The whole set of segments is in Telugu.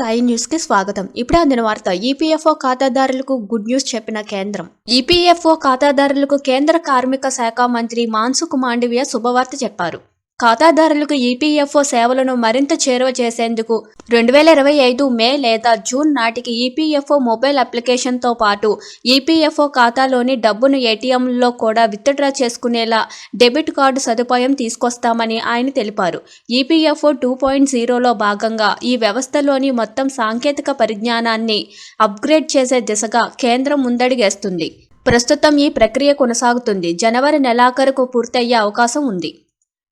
సాయి న్యూస్కి స్వాగతం. ఇప్పుడే అందిన వార్త ఈపీఎఫ్ఓ ఖాతాదారులకు గుడ్ న్యూస్ చెప్పిన కేంద్రం. ఈపీఎఫ్ఓ ఖాతాదారులకు కేంద్ర కార్మిక శాఖ మంత్రి మాన్సుఖ్ మాండవియా శుభవార్త చెప్పారు. ఖాతాదారులకు ఈపీఎఫ్ఓ సేవలను మరింత చేరువ చేసేందుకు రెండు వేల ఇరవై ఐదు మే లేదా జూన్ నాటికి ఈపీఎఫ్ఓ మొబైల్ అప్లికేషన్తో పాటు ఈపీఎఫ్ఓ ఖాతాలోని డబ్బును ఏటీఎంలో కూడా విత్డ్రా చేసుకునేలా డెబిట్ కార్డు సదుపాయం తీసుకొస్తామని ఆయన తెలిపారు. ఈపీఎఫ్ఓ టూ పాయింట్ జీరోలో భాగంగా ఈ వ్యవస్థలోని మొత్తం సాంకేతిక పరిజ్ఞానాన్ని అప్గ్రేడ్ చేసే దిశగా కేంద్రం ముందడిగేస్తుంది. ప్రస్తుతం ఈ ప్రక్రియ కొనసాగుతుంది. జనవరి నెలాఖరుకు పూర్తయ్యే అవకాశం ఉంది.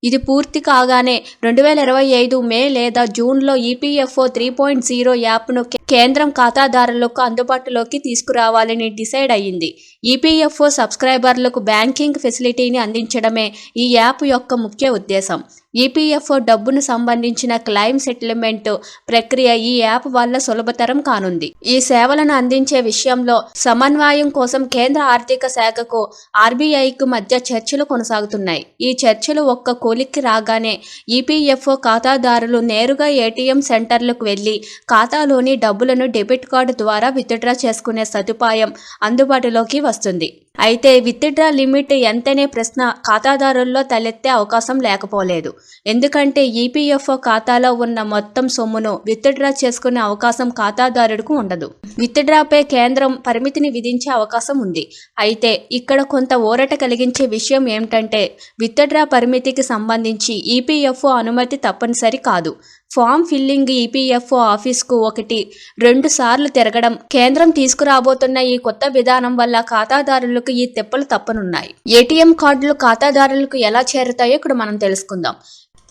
ఇది పూర్తి కాగానే రెండు వేల ఇరవై ఐదు మే లేదా జూన్లో ఈపీఎఫ్ఓ త్రీ పాయింట్ జీరో యాప్ను కేంద్రం ఖాతాదారులకు అందుబాటులోకి తీసుకురావాలని డిసైడ్ అయ్యింది. ఈపీఎఫ్ఓ సబ్స్క్రైబర్లకు బ్యాంకింగ్ ఫెసిలిటీని అందించడమే ఈ యాప్ యొక్క ముఖ్య ఉద్దేశం. ఈపీఎఫ్ఓ డబ్బును సంబంధించిన క్లెయిమ్ సెటిల్మెంట్ ప్రక్రియ ఈ యాప్ వల్ల సులభతరం కానుంది. ఈ సేవలను అందించే విషయంలో సమన్వయం కోసం కేంద్ర ఆర్థిక శాఖకు ఆర్బీఐకు మధ్య చర్చలు కొనసాగుతున్నాయి. ఈ చర్చలు ఒక్క కొలిక్కి రాగానే ఈపీఎఫ్ఓ ఖాతాదారులు నేరుగా ఏటీఎం సెంటర్లకు వెళ్ళి ఖాతాలోని డబ్బులను డెబిట్ కార్డు ద్వారా విత్డ్రా చేసుకునే సదుపాయం అందుబాటులోకి వస్తుంది. అయితే విత్డ్రా లిమిట్ ఎంతనే ప్రశ్న ఖాతాదారుల్లో తలెత్తే అవకాశం లేకపోలేదు. ఎందుకంటే ఈపీఎఫ్ఓ ఖాతాలో ఉన్న మొత్తం సొమ్మును విత్డ్రా చేసుకునే అవకాశం ఖాతాదారుడికి ఉండదు. విత్డ్రాపై కేంద్రం పరిమితిని విధించే అవకాశం ఉంది. అయితే ఇక్కడ కొంత ఊరట కలిగించే విషయం ఏమిటంటే విత్డ్రా పరిమితికి సంబంధించి ఈపీఎఫ్ఓ అనుమతి తప్పనిసరి కాదు. ఫామ్ ఫిల్లింగ్ ఈపీఎఫ్ఓ ఆఫీస్కు ఒకటి రెండు సార్లు తిరగడం. కేంద్రం తీసుకురాబోతున్న ఈ కొత్త విధానం వల్ల ఖాతాదారులకు ఈ తెప్పలు తప్పనున్నాయి. ఏటీఎం కార్డులు ఖాతాదారులకు ఎలా చేరుతాయో ఇక్కడ మనం తెలుసుకుందాం.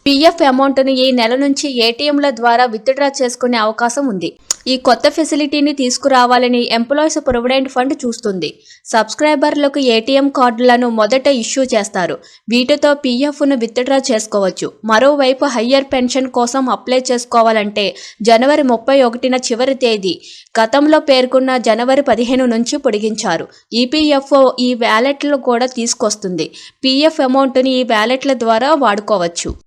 పిఎఫ్ అమౌంట్ను ఈ నెల నుంచి ఏటీఎంల ద్వారా విత్డ్రా చేసుకునే అవకాశం ఉంది. ఈ కొత్త ఫెసిలిటీని తీసుకురావాలని ఎంప్లాయీస్ ప్రొవిడెంట్ ఫండ్ చూస్తుంది. సబ్స్క్రైబర్లకు ఏటీఎం కార్డులను మొదట ఇష్యూ చేస్తారు. వీటితో పీఎఫ్ను విత్డ్రా చేసుకోవచ్చు. మరోవైపు హయ్యర్ పెన్షన్ కోసం అప్లై చేసుకోవాలంటే జనవరి ముప్పై ఒకటిన చివరి తేదీ గతంలో పేర్కొన్న జనవరి పదిహేను నుంచి పొడిగించారు. ఈపీఎఫ్ఓ ఈ వ్యాలెట్లు కూడా తీసుకొస్తుంది. పీఎఫ్ అమౌంట్ని ఈ వ్యాలెట్ల ద్వారా వాడుకోవచ్చు.